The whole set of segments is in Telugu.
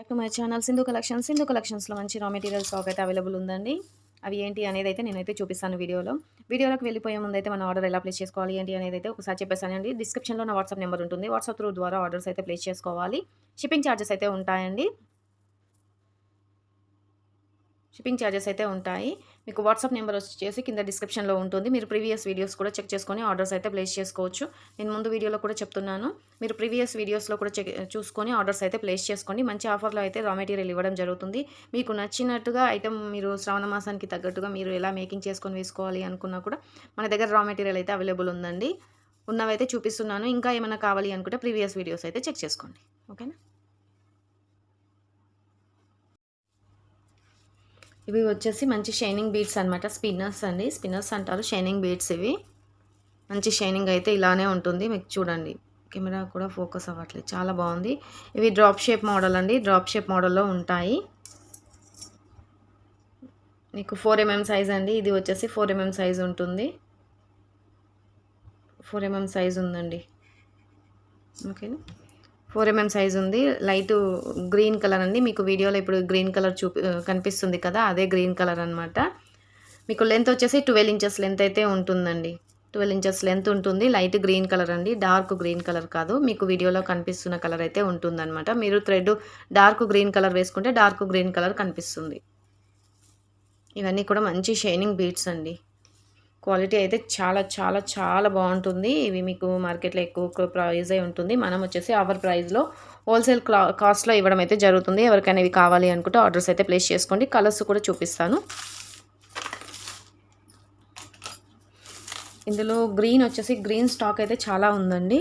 Back to my channel Sindhu collections Sindhu కలెక్షన్స్లో మంచి రా మెటీరియల్ స్టాక్ అయితే అవైలబుల్ ఉందండి. అవి ఏంటి అనేది అయితే నేనైతే చూపిస్తాను వీడియోలో. వీడియోలోకి వెళ్ళిపోయే ముందు అయితే మన ఆర్డర్ ఎలా ప్లేస్ చేసుకోవాలి ఏంటి అనేది అయితే ఒకసారి చెప్పేసానండి డిస్క్రిప్షన్లో నా వాట్సాప్ నెంబర్ ఉంటుంది. వాట్సాప్ త్రూ ద్వారా ఆర్డర్స్ అయితే ప్లేస్ చేసుకోవాలి. షిప్పింగ్ ఛార్జెస్ అయితే ఉంటాయండి. షిప్పింగ్ ఛార్జెస్ అయితే ఉంటాయి. మీకు వాట్సాప్ నెంబర్ వచ్చేసి కింద డిస్క్రిప్షన్లో ఉంటుంది. మీరు ప్రీవియస్ వీడియోస్ కూడా చెక్ చేసుకొని ఆర్డర్స్ అయితే ప్లేస్ చేసుకోవచ్చు. నేను ముందు వీడియోలో కూడా చెప్తున్నాను. మీరు ప్రీవియస్ వీడియోస్లో కూడా చెక్ చూసుకొని ఆర్డర్స్ అయితే ప్లేస్ చేసుకోండి. మంచి ఆఫర్లో అయితే రా మెటీరియల్ ఇవ్వడం జరుగుతుంది. మీకు నచ్చినట్టుగా ఐటమ్ మీరు శ్రావణ మాసానికి తగ్గట్టుగా మీరు ఎలా మేకింగ్ చేసుకొని వేసుకోవాలి అనుకున్నా కూడా మన దగ్గర రా మెటీరియల్ అయితే అవైలబుల్ ఉందండి. ఉన్నవైతే చూపిస్తున్నాను. ఇంకా ఏమైనా కావాలి అనుకుంటే ప్రీవియస్ వీడియోస్ అయితే చెక్ చేసుకోండి. ఓకేనా? ఇవి వచ్చేసి మంచి షైనింగ్ బీడ్స్ అనమాట స్పిన్నర్స్ అండి. స్పిన్నర్స్ అంటారు షైనింగ్ బీడ్స్ ఇవి. మంచి షైనింగ్ అయితే ఇలానే ఉంటుంది. మీకు చూడండి. కెమెరా కూడా ఫోకస్ అవ్వట్లేదు. చాలా బాగుంది. ఇవి డ్రాప్ షేప్ మోడల్ అండి. డ్రాప్ షేప్ మోడల్లో ఉంటాయి. మీకు ఫోర్ ఎంఎం సైజ్ అండి. ఇది వచ్చేసి ఫోర్ ఎంఎం సైజ్ ఉంటుంది. ఫోర్ ఎంఎం సైజ్ ఉందండి. ఓకేనా? ఫోర్ ఎంఎం సైజ్ ఉంది. లైట్ గ్రీన్ కలర్ అండి. మీకు వీడియోలో ఇప్పుడు గ్రీన్ కలర్ చూపి కనిపిస్తుంది కదా అదే గ్రీన్ కలర్ అనమాట మీకు లెంత్ వచ్చేసి ట్వెల్వ్ ఇంచెస్ లెంత్ అయితే ఉంటుందండి. ట్వెల్వ్ ఇంచెస్ లెంత్ ఉంటుంది. లైట్ గ్రీన్ కలర్ అండి. డార్క్ గ్రీన్ కలర్ కాదు. మీకు వీడియోలో కనిపిస్తున్న కలర్ అయితే ఉంటుందన్నమాట. మీరు థ్రెడ్ డార్క్ గ్రీన్ కలర్ వేసుకుంటే డార్క్ గ్రీన్ కలర్ కనిపిస్తుంది. ఇవన్నీ కూడా మంచి షైనింగ్ బీట్స్ అండి. క్వాలిటీ అయితే చాలా చాలా చాలా బాగుంటుంది. ఇవి మీకు మార్కెట్లో ఎక్కువ ప్రైజ్ అయి ఉంటుంది. మనం వచ్చేసి అవర్ ప్రైస్లో హోల్సేల్ క్లా కాస్ట్లో ఇవ్వడం అయితే జరుగుతుంది. ఎవరికైనా ఇవి కావాలి అనుకుంటే ఆర్డర్స్ అయితే ప్లేస్ చేసుకోండి. కలర్స్ కూడా చూపిస్తాను. ఇందులో గ్రీన్ వచ్చేసి గ్రీన్ స్టాక్ అయితే చాలా ఉందండి.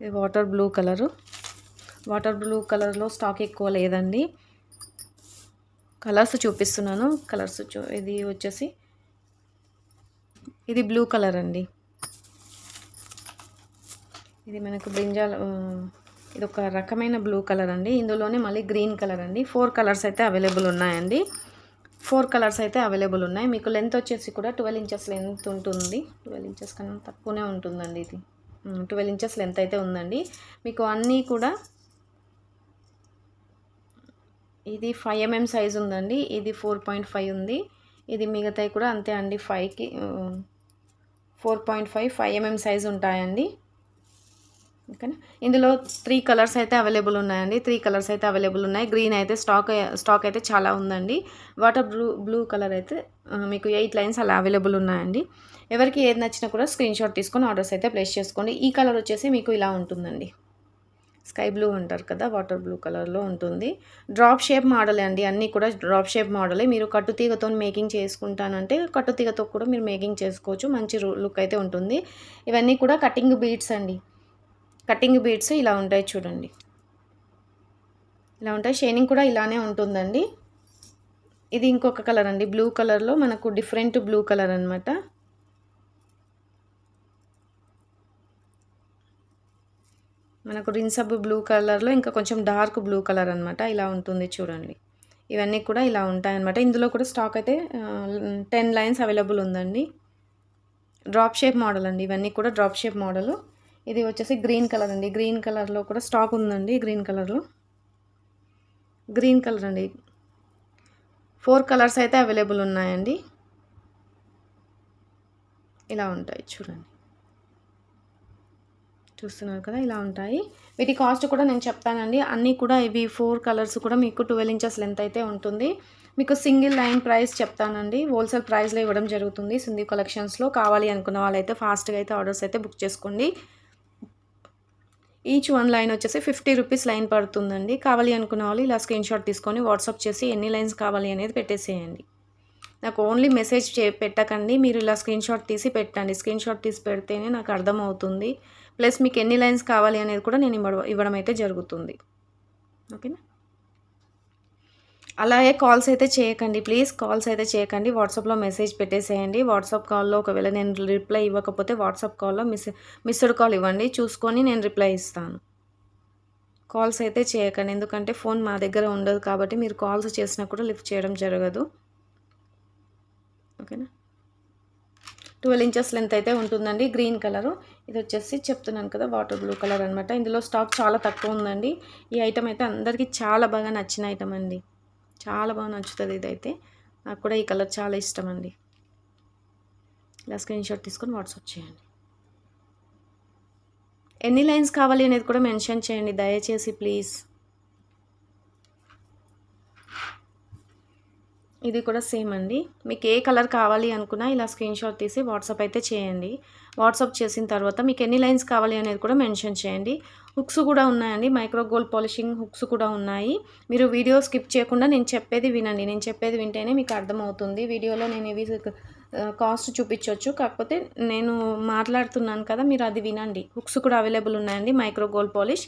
ఇది water blue colour. Water blue కలర్లో స్టాక్ ఎక్కువ లేదండి. కలర్స్ చూపిస్తున్నాను. కలర్స్ చూ ఇది వచ్చేసి ఇది బ్లూ కలర్ అండి. ఇది మనకు బ్రింజాల్ ఇది ఒక రకమైన బ్లూ కలర్ అండి. ఇందులోనే మళ్ళీ గ్రీన్ కలర్ అండి. ఫోర్ కలర్స్ అయితే అవైలబుల్ ఉన్నాయండి. ఫోర్ కలర్స్ అయితే అవైలబుల్ ఉన్నాయి. మీకు లెంత్ వచ్చేసి కూడా ట్వెల్వ్ ఇంచెస్ లెంత్ ఉంటుంది. ట్వెల్వ్ ఇంచెస్ కన్నా తక్కువనే ఉంటుందండి ఇది. ట్వెల్వ్ ఇంచెస్ లెంత్ అయితే ఉందండి. మీకు అన్నీ కూడా ఇది ఫైవ్ ఎంఎం సైజ్ ఉందండి. ఇది ఫోర్ పాయింట్ ఫైవ్ ఉంది. ఇది మిగతాయి కూడా అంతే అండి ఫైవ్కి four point five five MM size ఉంటాయండి. ఓకేనా? ఇందులో త్రీ కలర్స్ అయితే అవైలబుల్ ఉన్నాయండి. త్రీ కలర్స్ అయితే అవైలబుల్ ఉన్నాయి. గ్రీన్ అయితే స్టాక్ స్టాక్ అయితే చాలా ఉందండి. వాటర్ బ్లూ బ్లూ కలర్ అయితే మీకు ఎయిట్ లైన్స్ అలా అవైలబుల్ ఉన్నాయండి. ఎవరికి ఏది నచ్చినా కూడా స్క్రీన్ షాట్ తీసుకొని ఆర్డర్స్ అయితే ప్లేస్ చేసుకోండి. ఈ కలర్ వచ్చేసి మీకు ఇలా ఉంటుందండి. స్కై బ్లూ అంటారు కదా వాటర్ బ్లూ కలర్లో ఉంటుంది. డ్రాప్ షేప్ మోడలే అండి అన్నీ కూడా డ్రాప్ షేప్ మోడలే. మీరు కట్టుతీగతో మేకింగ్ చేసుకుంటానంటే కట్టుతీగతో కూడా మీరు మేకింగ్ చేసుకోవచ్చు మంచి లుక్ అయితే ఉంటుంది. ఇవన్నీ కూడా కటింగ్ బీడ్స్ అండి. కటింగ్ బీడ్స్ ఇలా ఉంటాయి చూడండి. ఇలా ఉంటాయి. షైనింగ్ కూడా ఇలానే ఉంటుందండి. ఇది ఇంకొక కలర్ అండి బ్లూ కలర్లో మనకు డిఫరెంట్ బ్లూ కలర్ అనమాట మనకు రిన్సబ్ బ్లూ కలర్లో ఇంకా కొంచెం డార్క్ బ్లూ కలర్ అనమాట ఇలా ఉంటుంది చూడండి. ఇవన్నీ కూడా ఇలా ఉంటాయన్నమాట. ఇందులో కూడా స్టాక్ అయితే టెన్ లైన్స్ అవైలబుల్ ఉందండి. డ్రాప్ షేప్ మోడల్ అండి. ఇవన్నీ కూడా డ్రాప్ షేప్ మోడల్. ఇది వచ్చేసి గ్రీన్ కలర్ అండి. గ్రీన్ కలర్లో కూడా స్టాక్ ఉందండి గ్రీన్ కలర్లో. గ్రీన్ కలర్ అండి. ఫోర్ కలర్స్ అయితే అవైలబుల్ ఉన్నాయండి. ఇలా ఉంటాయి చూడండి. చూస్తున్నారు కదా ఇలా ఉంటాయి. వీటి కాస్ట్ కూడా నేను చెప్తానండి. అన్నీ కూడా ఇవి ఫోర్ కలర్స్ కూడా మీకు ట్వెల్వ్ ఇంచెస్ లెంత్ అయితే ఉంటుంది. మీకు సింగిల్ లైన్ ప్రైస్ చెప్తానండి. హోల్సేల్ ప్రైస్లో ఇవ్వడం జరుగుతుంది సింధీ కలెక్షన్స్లో కావాలి అనుకున్న వాళ్ళైతే ఫాస్ట్గా అయితే ఆర్డర్స్ అయితే బుక్ చేసుకోండి. ఈచ్ వన్ లైన్ వచ్చేసి ఫిఫ్టీ రూపీస్ లైన్ పడుతుందండి. కావాలి అనుకున్న వాళ్ళు ఇలా స్క్రీన్ షాట్ తీసుకొని వాట్సాప్ చేసి ఎన్ని లైన్స్ కావాలి అనేది పెట్టేసేయండి. నాకు ఓన్లీ మెసేజ్ చే పెట్టకండి. మీరు ఇలా స్క్రీన్ షాట్ తీసి పెట్టండి. స్క్రీన్ షాట్ తీసి పెడితేనే నాకు అర్థమవుతుంది. ప్లస్ మీకు ఎన్ని లైన్స్ కావాలి అనేది కూడా నేను ఇవ్వడం ఇవ్వడం అయితే జరుగుతుంది. ఓకేనా? అలాగే కాల్స్ అయితే చేయకండి. ప్లీజ్ కాల్స్ అయితే చేయకండి. వాట్సాప్లో మెసేజ్ పెట్టేసేయండి. వాట్సాప్ కాల్లో ఒకవేళ నేను రిప్లై ఇవ్వకపోతే వాట్సాప్ కాల్లో మిస్ మిస్డ్ కాల్ ఇవ్వండి. చూసుకొని నేను రిప్లై ఇస్తాను. కాల్స్ అయితే చేయకండి. ఎందుకంటే ఫోన్ మా దగ్గర ఉండదు కాబట్టి మీరు కాల్స్ చేసినా కూడా లిఫ్ట్ చేయడం జరగదు. ఓకేనా? ట్వెల్వ్ ఇంచెస్ లెంత్ అయితే ఉంటుందండి గ్రీన్ కలరు. ఇది వచ్చేసి చెప్తున్నాను కదా వాటర్ బ్లూ కలర్ అనమాట ఇందులో స్టాక్ చాలా తక్కువ ఉందండి. ఈ ఐటమ్ అయితే అందరికీ చాలా బాగా నచ్చిన ఐటమ్ అండి. చాలా బాగా నచ్చుతుంది ఇదైతే. నాకు కూడా ఈ కలర్ చాలా ఇష్టం అండి. ఇలా స్క్రీన్ షాట్ తీసుకొని వాట్సాప్ చేయండి. ఎన్ని లైన్స్ కావాలి అనేది కూడా మెన్షన్ చేయండి దయచేసి ప్లీజ్. ఇది కూడా సేమ్ అండి. మీకు ఏ కలర్ కావాలి అనుకున్నా ఇలా స్క్రీన్ షాట్ తీసి వాట్సాప్ అయితే చేయండి. వాట్సాప్ చేసిన తర్వాత మీకు ఎన్ని లైన్స్ కావాలి అనేది కూడా మెన్షన్ చేయండి. హుక్స్ కూడా ఉన్నాయండి. మైక్రో గోల్డ్ పాలిషింగ్ హుక్స్ కూడా ఉన్నాయి. మీరు వీడియో స్కిప్ చేయకుండా నేను చెప్పేది వినండి. నేను చెప్పేది వింటేనే మీకు అర్థమవుతుంది. వీడియోలో నేను ఇవి కాస్ట్ చూపించవచ్చు కాకపోతే నేను మాట్లాడుతున్నాను కదా మీరు అది వినండి. హుక్స్ కూడా అవైలబుల్ ఉన్నాయండి. Micro gold polish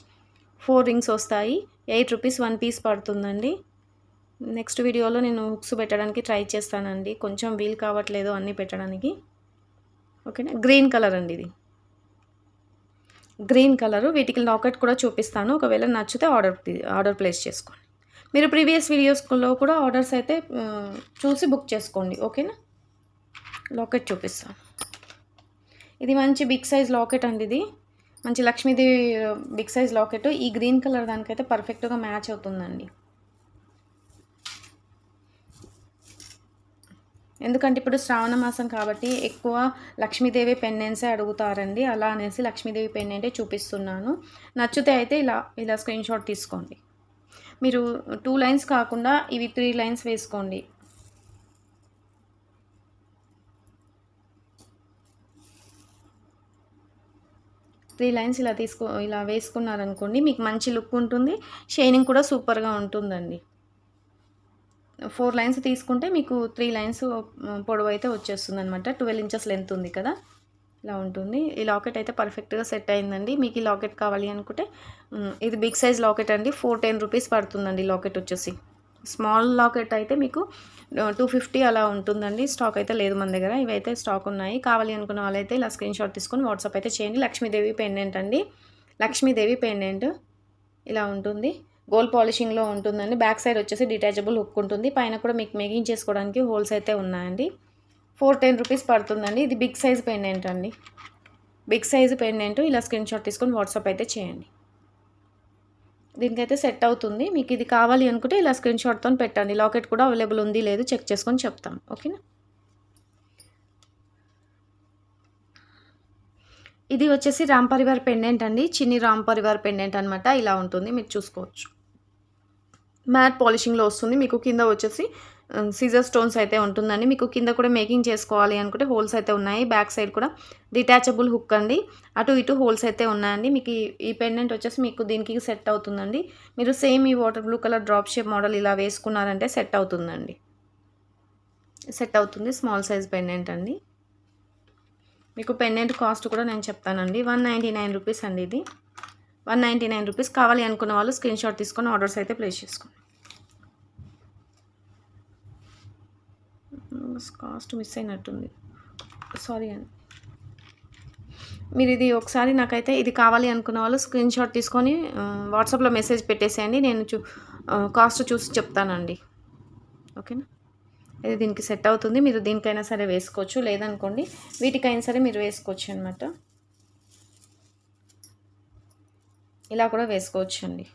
four rings వస్తాయి. ఎయిట్ రూపీస్ వన్ పీస్ పడుతుందండి. నెక్స్ట్ వీడియోలో నేను హుక్స్ పెట్టడానికి ట్రై చేస్తానండి. కొంచెం వీలు కావట్లేదు అన్నీ పెట్టడానికి. ఓకేనా? గ్రీన్ కలర్ అండి ఇది. Green colour. వీటికి లాకెట్ కూడా చూపిస్తాను. ఒకవేళ నచ్చితే ఆర్డర్ ఆర్డర్ ప్లేస్ చేసుకోండి. మీరు ప్రీవియస్ వీడియోస్లో కూడా ఆర్డర్స్ అయితే చూసి బుక్ చేసుకోండి. ఓకేనా? లాకెట్ చూపిస్తాను. ఇది మంచి బిగ్ సైజ్ లాకెట్ అండి ఇది. మంచి లక్ష్మీదేవి బిగ్ సైజ్ లాకెట్. ఈ గ్రీన్ కలర్ దానికైతే పర్ఫెక్ట్గా మ్యాచ్ అవుతుందండి. ఎందుకంటే ఇప్పుడు శ్రావణ మాసం కాబట్టి ఎక్కువ లక్ష్మీదేవి పెన్నెన్సే అడుగుతారండి. అలా అనేసి లక్ష్మీదేవి పెన్నెంటే చూపిస్తున్నాను. నచ్చితే అయితే ఇలా ఇలా స్క్రీన్ షాట్ తీసుకోండి. మీరు టూ లైన్స్ కాకుండా ఇవి త్రీ లైన్స్ వేసుకోండి. త్రీ లైన్స్ ఇలా తీసుకో ఇలా వేసుకున్నారనుకోండి మీకు మంచి లుక్ ఉంటుంది. షైనింగ్ కూడా సూపర్గా ఉంటుందండి. ఫోర్ లైన్స్ తీసుకుంటే మీకు త్రీ లైన్స్ పొడవు అయితే వచ్చేస్తుంది అనమాట ట్వెల్వ్ ఇంచెస్ లెంత్ ఉంది కదా? ఇలా ఉంటుంది. ఈ లాకెట్ అయితే పర్ఫెక్ట్గా సెట్ అయిందండి. మీకు ఈ లాకెట్ కావాలి అనుకుంటే ఇది బిగ్ సైజ్ లాకెట్ అండి. ఫోర్ టెన్ రూపీస్ పడుతుందండి లాకెట్ వచ్చేసి. స్మాల్ లాకెట్ అయితే మీకు టూ ఫిఫ్టీ అలా ఉంటుందండి. స్టాక్ అయితే లేదు మన దగ్గర. ఇవైతే స్టాక్ ఉన్నాయి. కావాలి అనుకున్న వాళ్ళైతే ఇలా స్క్రీన్ షాట్ తీసుకొని వాట్సాప్ అయితే చేయండి. లక్ష్మీదేవి పెండెంట్ అండి. లక్ష్మీదేవి పెండెంట్. ఇలా ఉంటుంది. గోల్డ్ పాలిషింగ్లో ఉంటుందండి. బ్యాక్ సైడ్ వచ్చేసి డిటాచబుల్ హుక్ ఉంటుంది. పైన కూడా మీకు మేకింగ్ చేసుకోవడానికి హోల్స్ అయితే ఉన్నాయండి. ఫోర్ టెన్ రూపీస్ పడుతుందండి. ఇది బిగ్ సైజ్ పెండెంట్ అండి. Big size pendant. ఇలా స్క్రీన్ షాట్ తీసుకొని వాట్సాప్ అయితే చేయండి. దీనికైతే సెట్ అవుతుంది. మీకు ఇది కావాలి అనుకుంటే ఇలా స్క్రీన్ షాట్తో పెట్టండి. లాకెట్ కూడా అవైలబుల్ ఉంది లేదు చెక్ చేసుకొని చెప్తాం. ఓకేనా? ఇది వచ్చేసి రామ్ పరివార్ పెండెంట్ అండి. చిన్ని రామ్ పరివార్ పెండెంట్ అనమాట ఇలా ఉంటుంది. మీరు చూసుకోవచ్చు. మ్యాట్ పాలిషింగ్లో వస్తుంది. మీకు కింద వచ్చేసి సీజర్ స్టోన్స్ అయితే ఉంటుందండి. మీకు కింద కూడా మేకింగ్ చేసుకోవాలి అనుకుంటే హోల్స్ అయితే ఉన్నాయి. బ్యాక్ సైడ్ కూడా డిటాచబుల్ హుక్ అండి. అటు ఇటు హోల్స్ అయితే ఉన్నాయండి. మీకు ఈ పెండెంట్ వచ్చేసి మీకు దీనికి సెట్ అవుతుందండి. మీరు సేమ్ ఈ water blue colour drop shape model ఇలా వేసుకున్నారంటే సెట్ అవుతుందండి. సెట్ అవుతుంది. స్మాల్ సైజ్ పెండెంట్ అండి. మీకు పెండెంట్ కాస్ట్ కూడా నేను చెప్తానండి. వన్ నైంటీ నైన్ రూపీస్ అండి ఇది. వన్ నైంటీ నైన్ రూపీస్ కావాలి అనుకున్న వాళ్ళు స్క్రీన్ షాట్ తీసుకొని ఆర్డర్స్ అయితే ప్లేస్ చేసుకోండి. కాస్ట్ మిస్ అయినట్టుంది. సారీ అండి మీరు ఇది ఒకసారి నాకైతే ఇది కావాలి అనుకున్న వాళ్ళు స్క్రీన్ షాట్ తీసుకొని వాట్సాప్లో మెసేజ్ పెట్టేసేయండి. నేను చూ కాస్ట్ చూసి చెప్తానండి. ఓకేనా? ఇది దీనికి సెట్ అవుతుంది. మీరు దీనికైనా సరే వేసుకోవచ్చు. లేదనుకోండి వీటికైనా సరే మీరు వేసుకోవచ్చు అనమాట ఇలా కూడా వేసుకోవచ్చు అండి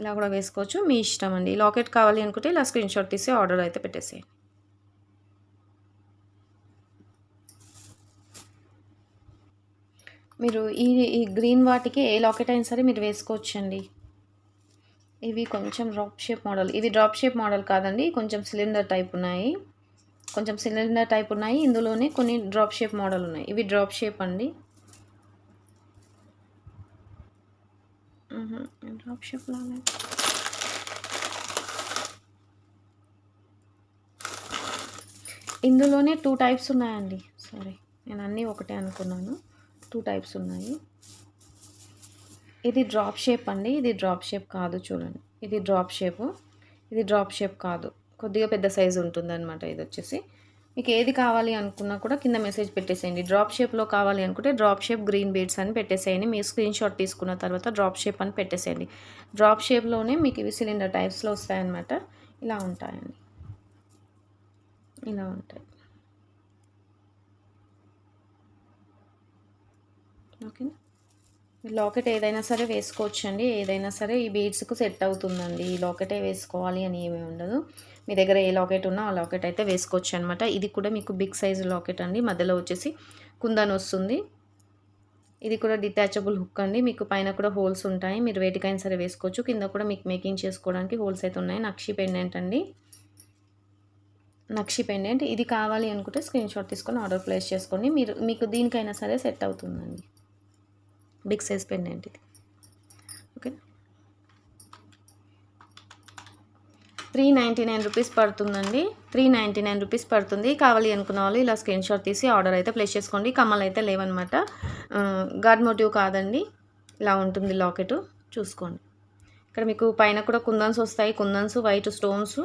ఇలా కూడా వేసుకోవచ్చు. మీ ఇష్టం అండి. లాకెట్ కావాలి అనుకుంటే ఇలా స్క్రీన్ షాట్ తీసి ఆర్డర్ అయితే పెట్టేసేయండి. మీరు ఈ ఈ గ్రీన్ వాటికి ఏ లాకెట్ అయినా సరే మీరు వేసుకోవచ్చు అండి ఇవి కొంచెం డ్రాప్ షేప్ మోడల్. ఇవి డ్రాప్ షేప్ మోడల్ కాదండి. కొంచెం సిలిండర్ టైప్ ఉన్నాయి. కొంచెం సిలిండర్ టైప్ ఉన్నాయి. ఇందులోనే కొన్ని డ్రాప్ షేప్ మోడల్ ఉన్నాయి. ఇవి డ్రాప్ షేప్ అండి. డ్రాప్ షేప్ లాగా ఇందులోనే టూ టైప్స్ ఉన్నాయండి. సారీ నేను అన్నీ ఒకటే అనుకున్నాను. టూ టైప్స్ ఉన్నాయి. ఇది డ్రాప్ షేప్ అండి. ఇది డ్రాప్ షేప్ కాదు చూడండి. ఇది డ్రాప్ షేప్ ఇది డ్రాప్ షేప్ కాదు. కొద్దిగా పెద్ద సైజు ఉంటుందనమాట ఇది వచ్చేసి మీకు ఏది కావాలి అనుకున్నా కూడా కింద మెసేజ్ పెట్టేసేయండి. డ్రాప్ షేప్లో కావాలి అనుకుంటే డ్రాప్ షేప్ గ్రీన్ బీడ్స్ అని పెట్టేసేయండి. మీ స్క్రీన్ షాట్ తీసుకున్న తర్వాత డ్రాప్ షేప్ అని పెట్టేసేయండి. డ్రాప్ షేప్లోనే మీకు ఇవి సిలిండర్ టైప్స్లో వస్తాయన్నమాట. ఇలా ఉంటాయండి. ఇలా ఉంటాయి. ఓకేనా? లాకెట్ ఏదైనా సరే వేసుకోవచ్చు అండి ఏదైనా సరే ఈ బీడ్స్కు సెట్ అవుతుందండి. ఈ లాకెటే వేసుకోవాలి అని ఏమీ ఉండదు. మీ దగ్గర ఏ లాకెట్ ఉన్నా ఆ లాకెట్ అయితే వేసుకోవచ్చు అనమాట ఇది కూడా మీకు బిగ్ సైజ్ లాకెట్ అండి. మధ్యలో వచ్చేసి కుందన్ వస్తుంది. ఇది కూడా డిటాచబుల్ హుక్ అండి. మీకు పైన కూడా హోల్స్ ఉంటాయి. మీరు వేటికైనా సరే వేసుకోవచ్చు. కింద కూడా మీకు మేకింగ్ చేసుకోవడానికి హోల్స్ అయితే ఉన్నాయి. నక్షి పెండెంట్ అండి. నక్షి పెండెంట్. ఇది కావాలి అనుకుంటే స్క్రీన్ షాట్ తీసుకొని ఆర్డర్ ప్లేస్ చేసుకోండి. మీరు మీకు దీనికైనా సరే సెట్ అవుతుందండి. బిగ్ సైజ్ పెండెంట్ ఇది? Okay. Three ninety nine rupees పడుతుందండి. త్రీ నైంటీ నైన్ రూపీస్ పడుతుంది. కావాలి అనుకున్న వాళ్ళు ఇలా స్క్రీన్ షాట్ తీసి ఆర్డర్ అయితే ప్లేస్ చేసుకోండి. కమ్మలు అయితే లేవన్నమాట. గాడ్ మోటివ్ కాదండి. ఇలా ఉంటుంది లాకెట్. చూసుకోండి. ఇక్కడ మీకు పైన కూడా కుందన్స్ వస్తాయి. Kundans white stones.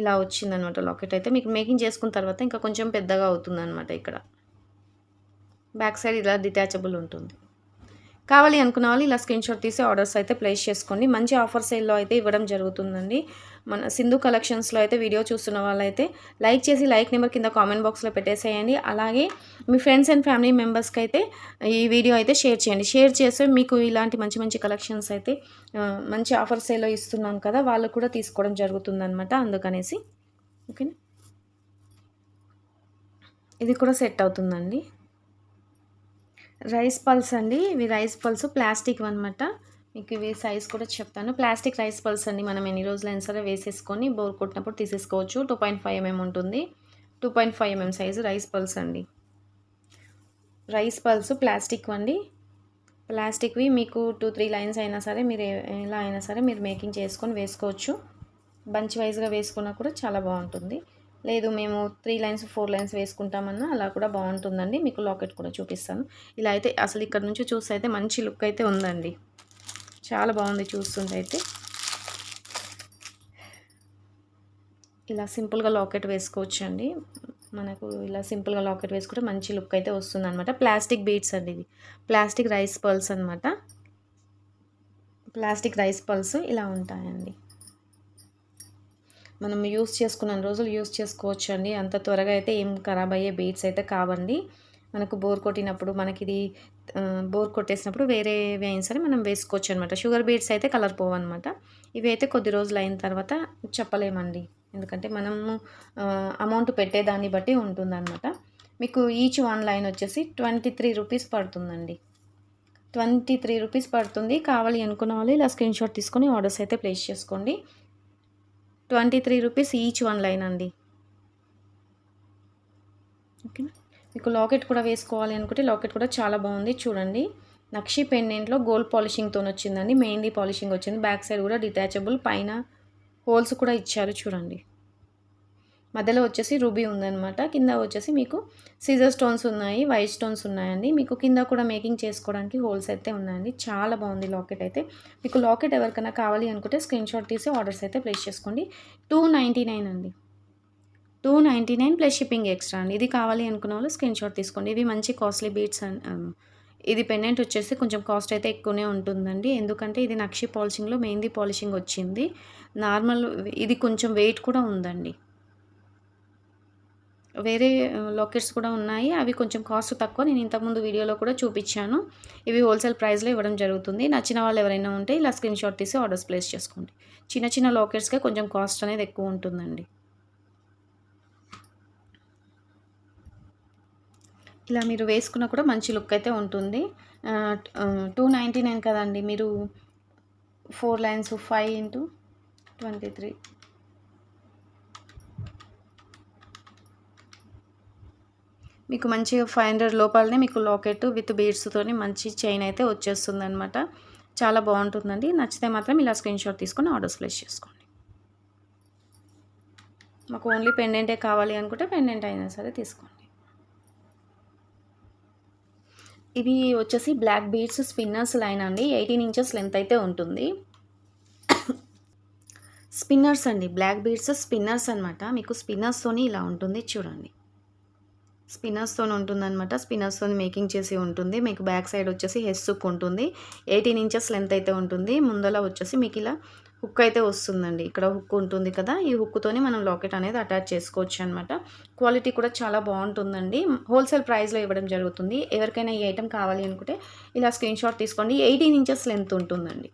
ఇలా వచ్చిందనమాట లాకెట్ అయితే. మీకు మేకింగ్ చేసుకున్న తర్వాత ఇంకా కొంచెం పెద్దగా అవుతుందన్నమాట ఇక్కడ. బ్యాక్ సైడ్ ఇలా డిటాచబుల్ ఉంటుంది. కావాలి అనుకున్న వాళ్ళు ఇలా స్క్రీన్ షాట్ తీసి ఆర్డర్స్ అయితే ప్లేస్ చేసుకోండి. మంచి ఆఫర్ సేల్లో అయితే ఇవ్వడం జరుగుతుందండి. మన సింధు కలెక్షన్స్లో అయితే వీడియో చూస్తున్న వాళ్ళైతే లైక్ చేసి లైక్ నెంబర్ కింద కామెంట్ బాక్స్లో పెట్టేసేయండి. అలాగే మీ ఫ్రెండ్స్ అండ్ ఫ్యామిలీ మెంబర్స్కి అయితే ఈ వీడియో అయితే షేర్ చేయండి. షేర్ చేస్తే మీకు ఇలాంటి మంచి మంచి కలెక్షన్స్ అయితే మంచి ఆఫర్ సేల్లో ఇస్తున్నాం కదా వాళ్ళు కూడా తీసుకోవడం జరుగుతుందనమాట అందుకనేసి. ఓకేనా? ఇది కూడా సెట్ అవుతుందండి. రైస్ పల్స్ అండి. ఇవి రైస్ పల్స్ ప్లాస్టిక్ అనమాట మీకు ఇవి సైజ్ కూడా చెప్తాను. ప్లాస్టిక్ రైస్ పల్స్ అండి. మనం ఎన్ని రోజులైనా సరే వేసేసుకొని బోర్ కొట్టినప్పుడు తీసేసుకోవచ్చు. టూ పాయింట్ ఫైవ్ ఎంఎం ఉంటుంది. Two point five mm size rice pearls అండి. రైస్ పల్స్ ప్లాస్టిక్ అండి. ప్లాస్టిక్వి మీకు టూ త్రీ లైన్స్ అయినా సరే మీరు ఎలా అయినా సరే మీరు మేకింగ్ చేసుకొని వేసుకోవచ్చు. బంచ్ వైజ్గా వేసుకున్నా కూడా చాలా బాగుంటుంది. లేదు మేము త్రీ లైన్స్ ఫోర్ లైన్స్ వేసుకుంటామన్నా అలా కూడా బాగుంటుందండి. మీకు లాకెట్ కూడా చూపిస్తాను. ఇలా అయితే అసలు ఇక్కడ నుంచి చూస్తే అయితే మంచి లుక్ అయితే ఉందండి. చాలా బాగుంది చూస్తుంటే అయితే. ఇలా సింపుల్గా లాకెట్ వేసుకోవచ్చు అండి మనకు ఇలా సింపుల్గా లాకెట్ వేసుకుంటే మంచి లుక్ అయితే వస్తుంది అనమాట ప్లాస్టిక్ బీడ్స్ అండి ఇది. ప్లాస్టిక్ రైస్ పల్స్ అనమాట ప్లాస్టిక్ రైస్ పల్స్ ఇలా ఉంటాయండి. మనం యూస్ చేసుకున్న రోజులు యూస్ చేసుకోవచ్చు అండి అంత త్వరగా అయితే ఏం ఖరాబ్ అయ్యే బీడ్స్ అయితే కావండి. మనకు బోర్ కొట్టినప్పుడు మనకి ఇది బోర్ కొట్టేసినప్పుడు వేరే అయినా సరే మనం వేసుకోవచ్చు అనమాట షుగర్ బీడ్స్ అయితే కలర్ పోవన్నమాట ఇవి అయితే కొద్ది రోజులు అయిన తర్వాత చెప్పలేమండి. ఎందుకంటే మనము అమౌంట్ పెట్టేదాన్ని బట్టి ఉంటుందన్నమాట మీకు ఈచ్ వన్ లైన్ వచ్చేసి ట్వంటీ త్రీ రూపీస్ పడుతుందండి. ట్వంటీ త్రీ రూపీస్ పడుతుంది. కావాలి అనుకున్న వాళ్ళు ఇలా స్క్రీన్ షాట్ తీసుకొని ఆర్డర్స్ అయితే ప్లేస్ చేసుకోండి. Twenty three rupees each one line అండి. ఓకేనా? మీకు లాకెట్ కూడా వేసుకోవాలి అనుకుంటే లాకెట్ కూడా చాలా బాగుంది. చూడండి నక్షి పెండెంట్లో గోల్డ్ పాలిషింగ్తో వచ్చిందండి. మెయిన్లీ పాలిషింగ్ వచ్చింది. బ్యాక్ సైడ్ కూడా డిటాచబుల్ పైన హోల్స్ కూడా ఇచ్చారు చూడండి. మధ్యలో వచ్చేసి రూబీ ఉందనమాట కింద వచ్చేసి మీకు సీజర్ స్టోన్స్ ఉన్నాయి వైట్ స్టోన్స్ ఉన్నాయండి. మీకు కింద కూడా మేకింగ్ చేసుకోవడానికి హోల్స్ అయితే ఉన్నాయండి. చాలా బాగుంది లాకెట్ అయితే. మీకు లాకెట్ ఎవరికైనా కావాలి అనుకుంటే స్క్రీన్ షాట్ తీసి ఆర్డర్స్ అయితే ప్లేస్ చేసుకోండి. టూ నైంటీ నైన్ అండి. Two ninety nine plus shipping extra అండి. ఇది కావాలి అనుకున్న వాళ్ళు స్క్రీన్ షాట్ తీసుకోండి. ఇవి మంచి కాస్ట్లీ బీట్స్ అండ్ ఇది పెండెంట్ వచ్చేసి కొంచెం కాస్ట్ అయితే ఎక్కువనే ఉంటుందండి. ఎందుకంటే ఇది నక్షి పాలిషింగ్లో మెహందీ పాలిషింగ్ వచ్చింది. నార్మల్ ఇది కొంచెం వెయిట్ కూడా ఉందండి. వేరే లాకెట్స్ కూడా ఉన్నాయి. అవి కొంచెం కాస్ట్ తక్కువ. నేను ఇంతకుముందు వీడియోలో కూడా చూపించాను. ఇవి హోల్సేల్ ప్రైస్లో ఇవ్వడం జరుగుతుంది. నచ్చిన వాళ్ళు ఎవరైనా ఉంటే ఇలా స్క్రీన్ షాట్ తీసి ఆర్డర్స్ ప్లేస్ చేసుకోండి. చిన్న చిన్న లాకెట్స్కే కొంచెం కాస్ట్ అనేది ఎక్కువ ఉంటుందండి. ఇలా మీరు వేసుకున్న కూడా మంచి లుక్ అయితే ఉంటుంది. టూ నైంటీ నైన్ కదండి. మీరు four lines five into twenty three మీకు మంచిగా ఫైవ్ హండ్రెడ్ లోపలనే మీకు లాకెట్ విత్ బీడ్స్తోని మంచి చైన్ అయితే వచ్చేస్తుంది అనమాట చాలా బాగుంటుందండి. నచ్చితే మాత్రం ఇలా స్క్రీన్ షాట్ తీసుకొని ఆర్డర్స్ ప్లేస్ చేసుకోండి. మాకు ఓన్లీ పెండెంటే కావాలి అనుకుంటే పెండెంట్ అయినా సరే తీసుకోండి. ఇవి వచ్చేసి బ్లాక్ బీడ్స్ స్పిన్నర్స్ లైన్ అండి. ఎయిటీన్ ఇంచెస్ లెంత్ అయితే ఉంటుంది. స్పిన్నర్స్ అండి. బ్లాక్ బీడ్స్ స్పిన్నర్స్ అనమాట మీకు స్పిన్నర్స్తోని ఇలా ఉంటుంది. చూడండి. స్పిన్నర్స్తో ఉంటుందన్నమాట. స్పిన్నర్స్తో మేకింగ్ చేసి ఉంటుంది. మీకు బ్యాక్ సైడ్ వచ్చేసి హెస్సుక్ ఉంటుంది. ఎయిటీన్ ఇంచెస్ లెంత్ అయితే ఉంటుంది. ముందల వచ్చేసి మీకు ఇలా హుక్ అయితే వస్తుందండి. ఇక్కడ హుక్ ఉంటుంది కదా ఈ హుక్తోని మనం లాకెట్ అనేది అటాచ్ చేసుకోవచ్చు అనమాట క్వాలిటీ కూడా చాలా బాగుంటుందండి. హోల్సేల్ ప్రైస్లో ఇవ్వడం జరుగుతుంది. ఎవరికైనా ఈ ఐటెం కావాలి అనుకుంటే ఇలా స్క్రీన్ షాట్ తీసుకోండి. ఎయిటీన్ ఇంచెస్ లెంత్ ఉంటుందండి.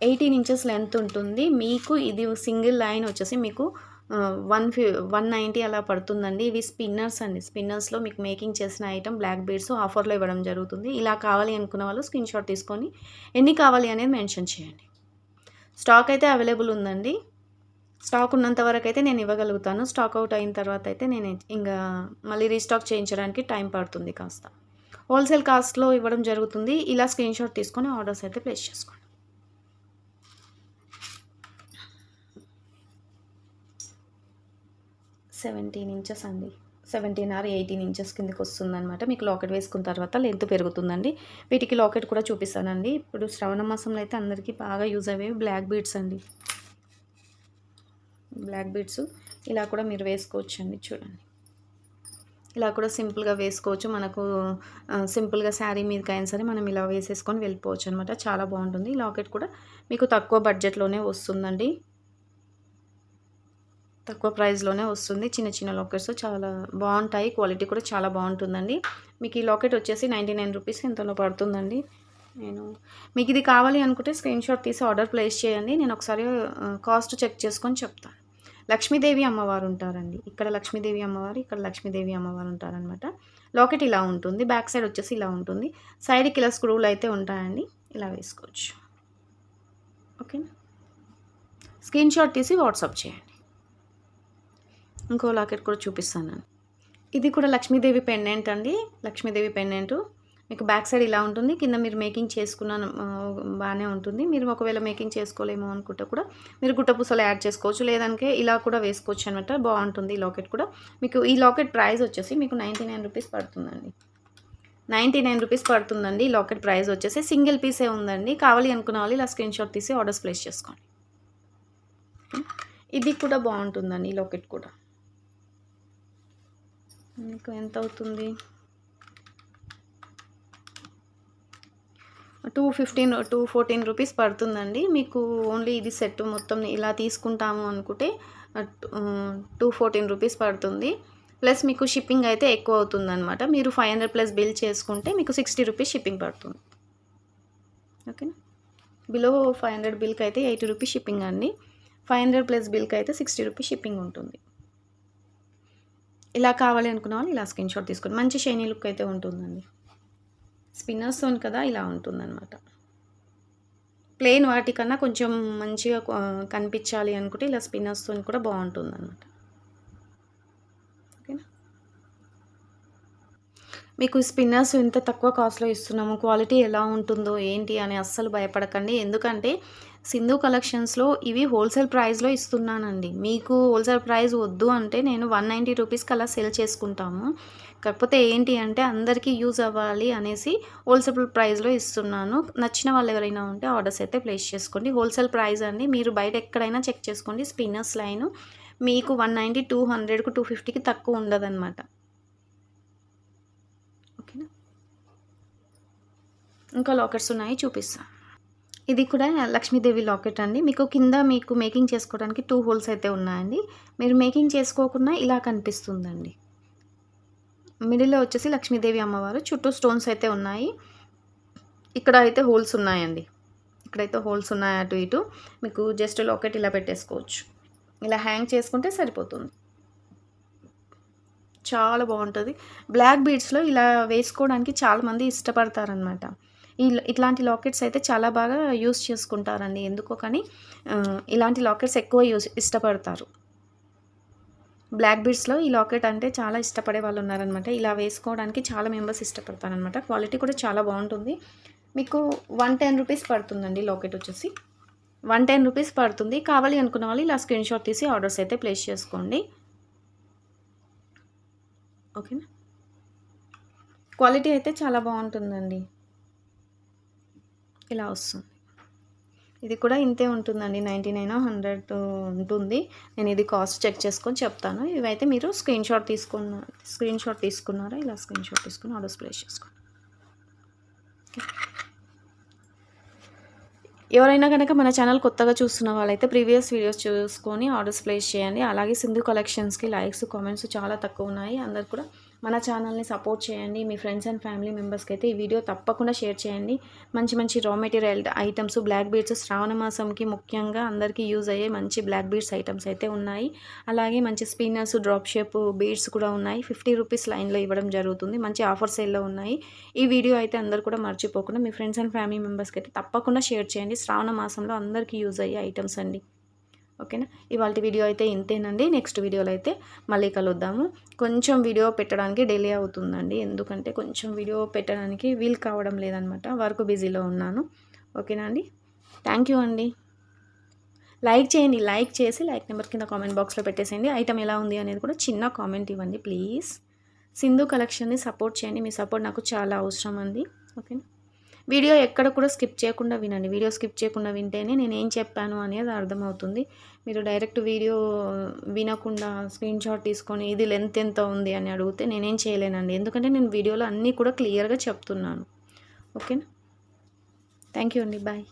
ఎయిటీన్ ఇంచెస్ లెంత్ ఉంటుంది. మీకు ఇది సింగిల్ లైన్ వచ్చేసి మీకు వన్ ఫి వన్ నైంటీ అలా పడుతుందండి. ఇవి స్పిన్నర్స్ అండి. స్పిన్నర్స్లో మీకు మేకింగ్ చేసిన ఐటమ్ బ్లాక్ బీడ్స్ ఆఫర్లో ఇవ్వడం జరుగుతుంది. ఇలా కావాలి అనుకున్న వాళ్ళు స్క్రీన్ షాట్ తీసుకొని ఎన్ని కావాలి అనేది మెన్షన్ చేయండి. స్టాక్ అయితే అవైలబుల్ ఉందండి. స్టాక్ ఉన్నంత వరకు అయితే నేను ఇవ్వగలుగుతాను. స్టాక్ అవుట్ అయిన తర్వాత అయితే నేను ఇంకా మళ్ళీ రీస్టాక్ చేయించడానికి టైం పడుతుంది కాస్త. హోల్సేల్ కాస్ట్లో ఇవ్వడం జరుగుతుంది. ఇలా స్క్రీన్ షాట్ తీసుకొని ఆర్డర్స్ అయితే ప్లేస్ చేసుకోండి. సెవెంటీన్ ఇంచెస్ అండి. సెవెంటీన్ ఆర్ ఎయిటీన్ ఇంచెస్ కిందకి వస్తుందన్నమాట. మీకు లాకెట్ వేసుకున్న తర్వాత లెంత్ పెరుగుతుందండి. వీటికి లాకెట్ కూడా చూపిస్తానండి. ఇప్పుడు శ్రవణ మాసంలో అయితే అందరికీ బాగా యూజ్ అయ్యేవి బ్లాక్ బీడ్స్ అండి. బ్లాక్ బీడ్స్ ఇలా కూడా మీరు వేసుకోవచ్చు అండి చూడండి. ఇలా కూడా సింపుల్గా వేసుకోవచ్చు. మనకు సింపుల్గా శారీ మీదకైనా సరే మనం ఇలా వేసేసుకొని వెళ్ళిపోవచ్చు అనమాట చాలా బాగుంటుంది. లాకెట్ కూడా మీకు తక్కువ బడ్జెట్లోనే వస్తుందండి. తక్కువ ప్రైస్లోనే వస్తుంది. చిన్న చిన్న లాకెట్స్ చాలా బాగుంటాయి. క్వాలిటీ కూడా చాలా బాగుంటుందండి. మీకు ఈ లాకెట్ వచ్చేసి నైంటీ నైన్ రూపీస్ ఎంతలో పడుతుందండి. నేను మీకు ఇది కావాలి అనుకుంటే స్క్రీన్ షాట్ తీసి ఆర్డర్ ప్లేస్ చేయండి. నేను ఒకసారి కాస్ట్ చెక్ చేసుకొని చెప్తాను. లక్ష్మీదేవి అమ్మవారు ఉంటారండి. ఇక్కడ లక్ష్మీదేవి అమ్మవారు ఇక్కడ లక్ష్మీదేవి అమ్మవారు ఉంటారనమాట లాకెట్ ఇలా ఉంటుంది. బ్యాక్ సైడ్ వచ్చేసి ఇలా ఉంటుంది. సైడ్కి ఇలా స్క్రూలు అయితే ఉంటాయండి. ఇలా వేసుకోవచ్చు. ఓకేనా స్క్రీన్ షాట్ తీసి వాట్సాప్ చేయండి. ఇంకో లాకెట్ కూడా చూపిస్తాను ఇది కూడా లక్ష్మీదేవి పెండెంట్ అండి. లక్ష్మీదేవి పెండెంట్. మీకు బ్యాక్ సైడ్ ఇలా ఉంటుంది. కింద మీరు మేకింగ్ చేసుకున్న బాగానే ఉంటుంది. మీరు ఒకవేళ మేకింగ్ చేసుకోలేమో అనుకుంటే కూడా మీరు గుట్టపూసలు యాడ్ చేసుకోవచ్చు. లేదంటే ఇలా కూడా వేసుకోవచ్చు అనమాట బాగుంటుంది ఈ లాకెట్ కూడా. మీకు ఈ లాకెట్ ప్రైస్ వచ్చేసి మీకు నైంటీ నైన్ రూపీస్ పడుతుందండి. నైంటీ నైన్ రూపీస్ పడుతుందండి ఈ లాకెట్ ప్రైస్ వచ్చేసి. సింగిల్ పీసే ఉందండి. కావాలి అనుకున్న వాళ్ళు ఇలా స్క్రీన్ షాట్ తీసి ఆర్డర్స్ ప్లేస్ చేసుకోండి. ఇది కూడా బాగుంటుందండి ఈ లాకెట్ కూడా. మీకు ఎంత అవుతుంది two fifteen two fourteen rupees పడుతుందండి. మీకు ఓన్లీ ఇది సెట్ మొత్తం ఇలా తీసుకుంటాము అనుకుంటే టూ ఫోర్టీన్ రూపీస్ పడుతుంది. ప్లస్ మీకు షిప్పింగ్ అయితే ఎక్కువ అవుతుందన్నమాట. మీరు ఫైవ్ హండ్రెడ్ ప్లస్ బిల్ చేసుకుంటే మీకు సిక్స్టీ రూపీస్ షిప్పింగ్ పడుతుంది. ఓకేనా? బిలో ఫైవ్ హండ్రెడ్ బిల్కి అయితే ఎయిటీ రూపీస్ షిప్పింగ్ అండి. ఫైవ్ హండ్రెడ్ ప్లస్ బిల్కి అయితే సిక్స్టీ రూపీస్ షిప్పింగ్ ఉంటుంది. ఇలా కావాలి అనుకున్న వాళ్ళు ఇలా స్క్రీన్ షాట్ తీసుకోండి. మంచి షైనీ లుక్ అయితే ఉంటుందండి. స్పిన్నర్స్ తోని కదా ఇలా ఉంటుందన్నమాట. ప్లెయిన్ వాటికన్నా కొంచెం మంచిగా కనిపించాలి అనుకుంటే ఇలా స్పిన్నర్స్ తోని కూడా బాగుంటుంది అనమాట ఓకేనా? మీకు స్పిన్నర్స్ ఇంత తక్కువ కాస్ట్లో ఇస్తున్నాము క్వాలిటీ ఎలా ఉంటుందో ఏంటి అని అస్సలు భయపడకండి. ఎందుకంటే సింధు కలెక్షన్స్లో ఇవి హోల్సేల్ ప్రైస్లో ఇస్తున్నానండి. మీకు హోల్సేల్ ప్రైస్ వద్దు అంటే నేను వన్ నైంటీ రూపీస్కి అలా సెల్ చేసుకుంటాము. కాకపోతే ఏంటి అంటే అందరికీ యూజ్ అవ్వాలి అనేసి హోల్సేల్ ప్రైస్లో ఇస్తున్నాను. నచ్చిన వాళ్ళు ఎవరైనా ఉంటే ఆర్డర్స్ అయితే ప్లేస్ చేసుకోండి. హోల్సేల్ ప్రైస్ అండి. మీరు బయట ఎక్కడైనా చెక్ చేసుకోండి. స్పిన్నర్స్ లైన్ మీకు వన్ నైంటీ టూ హండ్రెడ్కు టూ ఫిఫ్టీకి తక్కువ ఉండదన్నమాట. ఓకేనా? ఇంకా లాకర్స్ ఉన్నాయి. చూపిస్తాను ఇది కూడా లక్ష్మీదేవి లాకెట్ అండి. మీకు కింద మీకు మేకింగ్ చేసుకోవడానికి టూ హోల్స్ అయితే ఉన్నాయండి. మీరు మేకింగ్ చేసుకోకుండా ఇలా కనిపిస్తుందండి. మిడిల్లో వచ్చేసి లక్ష్మీదేవి అమ్మవారు. చుట్టూ స్టోన్స్ అయితే ఉన్నాయి. ఇక్కడ అయితే హోల్స్ ఉన్నాయండి. ఇక్కడైతే హోల్స్ ఉన్నాయి అటు ఇటు. మీకు జస్ట్ లాకెట్ ఇలా పెట్టేసుకోవచ్చు. ఇలా హ్యాంగ్ చేసుకుంటే సరిపోతుంది. చాలా బాగుంటుంది. బ్లాక్ బీడ్స్లో ఇలా వేసుకోవడానికి చాలామంది ఇష్టపడతారనమాట ఈ ఇట్లాంటి లాకెట్స్ అయితే చాలా బాగా యూస్ చేసుకుంటారండి. ఎందుకో కానీ ఇలాంటి లాకెట్స్ ఎక్కువ యూస్ ఇష్టపడతారు. బ్లాక్ బీడ్స్లో ఈ లాకెట్ అంటే చాలా ఇష్టపడే వాళ్ళు ఉన్నారనమాట ఇలా వేసుకోవడానికి చాలా మెంబర్స్ ఇష్టపడతారనమాట క్వాలిటీ కూడా చాలా బాగుంటుంది. మీకు వన్ టెన్ రూపీస్ పడుతుందండి లాకెట్ వచ్చేసి. వన్ టెన్ రూపీస్ పడుతుంది. కావాలి అనుకున్న వాళ్ళు ఇలా స్క్రీన్ షాట్ తీసి ఆర్డర్స్ అయితే ప్లేస్ చేసుకోండి. ఓకేనా? క్వాలిటీ అయితే చాలా బాగుంటుందండి. ఇలా వస్తుంది. ఇది కూడా ఇంతే ఉంటుందండి. నైంటీ నైన్ హండ్రెడ్ ఉంటుంది. నేను ఇది కాస్ట్ చెక్ చేసుకొని చెప్తాను. ఇవైతే మీరు స్క్రీన్ షాట్ తీసుకున్న స్క్రీన్ షాట్ తీసుకున్నారా? ఇలా స్క్రీన్ షాట్ తీసుకుని ఆర్డర్స్ ప్లేస్ చేసుకోండి. ఎవరైనా కనుక మన ఛానల్ కొత్తగా చూస్తున్న వాళ్ళైతే ప్రీవియస్ వీడియోస్ చూసుకొని ఆర్డర్స్ ప్లేస్ చేయండి. అలాగే సింధు కలెక్షన్స్కి లైక్స్ కామెంట్స్ చాలా తక్కువ ఉన్నాయి. అందరు కూడా మన ఛానల్ని సపోర్ట్ చేయండి. మీ ఫ్రెండ్స్ అండ్ ఫ్యామిలీ మెంబర్స్కి అయితే ఈ వీడియో తప్పకుండా షేర్ చేయండి. మంచి మంచి raw material items black beads Shravana మాసంకి ముఖ్యంగా అందరికీ యూజ్ అయ్యే మంచి బ్లాక్ బీడ్స్ ఐటమ్స్ అయితే ఉన్నాయి. అలాగే మంచి స్పిన్నర్స్ డ్రాప్ షేప్ బీడ్స్ కూడా ఉన్నాయి. ఫిఫ్టీ రూపీస్ లైన్లో ఇవ్వడం జరుగుతుంది. మంచి ఆఫర్ సేల్లో ఉన్నాయి. ఈ వీడియో అయితే అందరు కూడా మర్చిపోకుండా మీ ఫ్రెండ్స్ అండ్ ఫ్యామిలీ మెంబర్స్కి అయితే తప్పకుండా షేర్ చేయండి. శ్రావణ మాసంలో అందరికీ యూజ్ అయ్యే ఐటమ్స్ అండి. ఓకేనా? ఇవాళ వీడియో అయితే ఇంతేనండి. నెక్స్ట్ వీడియోలో అయితే మళ్ళీ కలుద్దాము. కొంచెం వీడియో పెట్టడానికి డిలే అవుతుందండి. ఎందుకంటే కొంచెం వీడియో పెట్టడానికి వీలు కావడం లేదనమాట. వర్క్ బిజీలో ఉన్నాను. ఓకేనా అండి? థ్యాంక్ యూ అండి. లైక్ చేయండి. లైక్ చేసి లైక్ నెంబర్ కింద కామెంట్ బాక్స్లో పెట్టేసేయండి. ఐటమ్ ఎలా ఉంది అనేది కూడా చిన్న కామెంట్ ఇవ్వండి ప్లీజ్. సింధు కలెక్షన్ని సపోర్ట్ చేయండి. మీ సపోర్ట్ నాకు చాలా అవసరం అండి. ఓకేనా? వీడియో ఎక్కడ కూడా స్కిప్ చేయకుండా వినండి. వీడియో స్కిప్ చేయకుండా వింటేనే నేను ఏం చెప్పాను అనేది అర్థమవుతుంది. మీరు డైరెక్ట్ వీడియో వినకుండా స్క్రీన్ షాట్ తీసుకొని ఇది లెంత్ ఎంత ఉంది అని అడిగితే నేనేం చేయలేనండి. ఎందుకంటే నేను వీడియోలో అన్నీ కూడా క్లియర్గా చెప్తున్నాను. ఓకేనా? థ్యాంక్ యూ అండి. బాయ్.